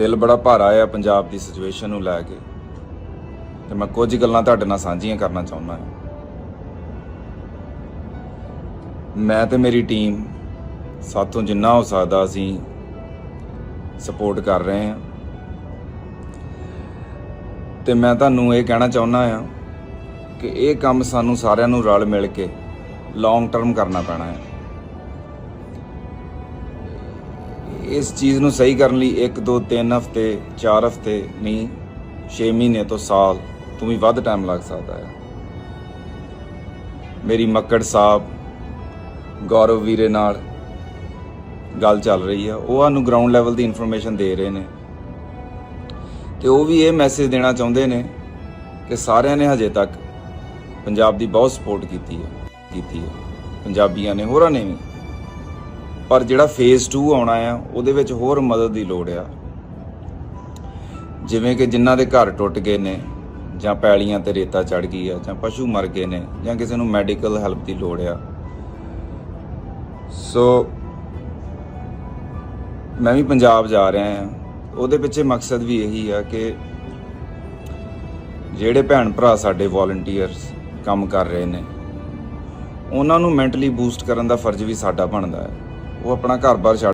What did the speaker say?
ਦਿਲ ਬੜਾ ਭਾਰਾ ਆ ਪੰਜਾਬ ਦੀ ਸਿਚੁਏਸ਼ਨ ਨੂੰ ਲੈ ਕੇ। ਤੇ ਮੈਂ ਕੁਝ ਗੱਲਾਂ ਤੁਹਾਡੇ ਨਾਲ ਸਾਂਝੀਆਂ ਕਰਨਾ ਚਾਹੁੰਦਾ ਹਾਂ। ਮੈਂ ਤੇ ਮੇਰੀ ਟੀਮ ਸਾਥੋਂ ਜਿੰਨਾ ਹੋ ਸਕਦਾ ਅਸੀਂ ਸਪੋਰਟ ਕਰ ਰਹੇ ਹਾਂ। ਤੇ ਮੈਂ ਤੁਹਾਨੂੰ ਇਹ ਕਹਿਣਾ ਚਾਹੁੰਦਾ ਹਾਂ ਕਿ ਇਹ ਕੰਮ ਸਾਨੂੰ ਸਾਰਿਆਂ ਨੂੰ ਰਲ ਮਿਲ ਕੇ ਲੌਂਗ ਟਰਮ ਕਰਨਾ ਪੈਣਾ ਹੈ। ਇਸ ਚੀਜ਼ ਨੂੰ ਸਹੀ ਕਰਨ ਲਈ 1 2 3 ਹਫ਼ਤੇ 4 ਹਫ਼ਤੇ, ਨਹੀਂ 6 ਮਹੀਨੇ ਤੋਂ ਸਾਲ, ਤੋਂ ਵੀ ਵੱਧ ਟਾਈਮ ਲੱਗ ਸਕਦਾ ਹੈ। ਮੇਰੀ ਮੱਕੜ ਸਾਹਿਬ, ਗੌਰਵ ਵੀਰੇ ਨਾਲ ਗੱਲ ਚੱਲ ਰਹੀ ਆ ਉਹ ਸਾਨੂੰ ਗਰਾਊਂਡ ਲੈਵਲ ਦੀ ਇਨਫੋਰਮੇਸ਼ਨ ਦੇ ਰਹੇ ਨੇ। ਤੇ ਉਹ ਵੀ ਇਹ ਮੈਸੇਜ ਦੇਣਾ ਚਾਹੁੰਦੇ ਨੇ ਕਿ ਸਾਰਿਆਂ ਨੇ ਹਜੇ ਤੱਕ ਪੰਜਾਬ ਦੀ ਬਹੁਤ ਸਪੋਰਟ ਕੀਤੀ ਹੈ ਕੀਤੀ ਹੈ। ਪੰਜਾਬੀਆਂ ਨੇ, ਹੋਰਾਂ ਨੇ ਵੀ। ਪਰ ਜਿਹੜਾ ਫੇਜ਼ 2 ਆਉਣਾ ਆ, ਉਹਦੇ ਵਿੱਚ ਹੋਰ ਮਦਦ ਦੀ ਲੋੜ ਆ। ਜਿਵੇਂ ਕਿ ਜਿਨ੍ਹਾਂ ਦੇ ਘਰ ਟੁੱਟ ਗਏ ਨੇ, ਜਾਂ ਪੈਲੀਆਂ ਤੇ ਰੇਤਾ ਚੜ ਗਈ ਆ, ਜਾਂ ਪਸ਼ੂ ਮਰ ਗਏ ਨੇ, ਜਾਂ ਕਿਸੇ ਨੂੰ ਮੈਡੀਕਲ ਹੈਲਪ ਦੀ ਲੋੜ ਆ। ਸੋ ਮੈਂ ਵੀ ਪੰਜਾਬ ਜਾ ਰਿਹਾ ਹਾਂ ਉਹਦੇ ਪਿੱਛੇ ਮਕਸਦ ਵੀ ਇਹੀ ਆ ਕਿ ਜਿਹੜੇ ਭੈਣ ਭਰਾ ਸਾਡੇ ਵਾਲੰਟੀਅਰਸ ਕੰਮ ਕਰ ਰਹੇ ਨੇ, ਉਹਨਾਂ ਨੂੰ ਮੈਂਟਲੀ ਬੂਸਟ ਕਰਨ ਦਾ ਫਰਜ਼ ਵੀ ਸਾਡਾ ਬਣਦਾ ਹੈ। ਉਹ ਆਪਣਾ ਘਰ-ਬਾਰ ਛੱਡ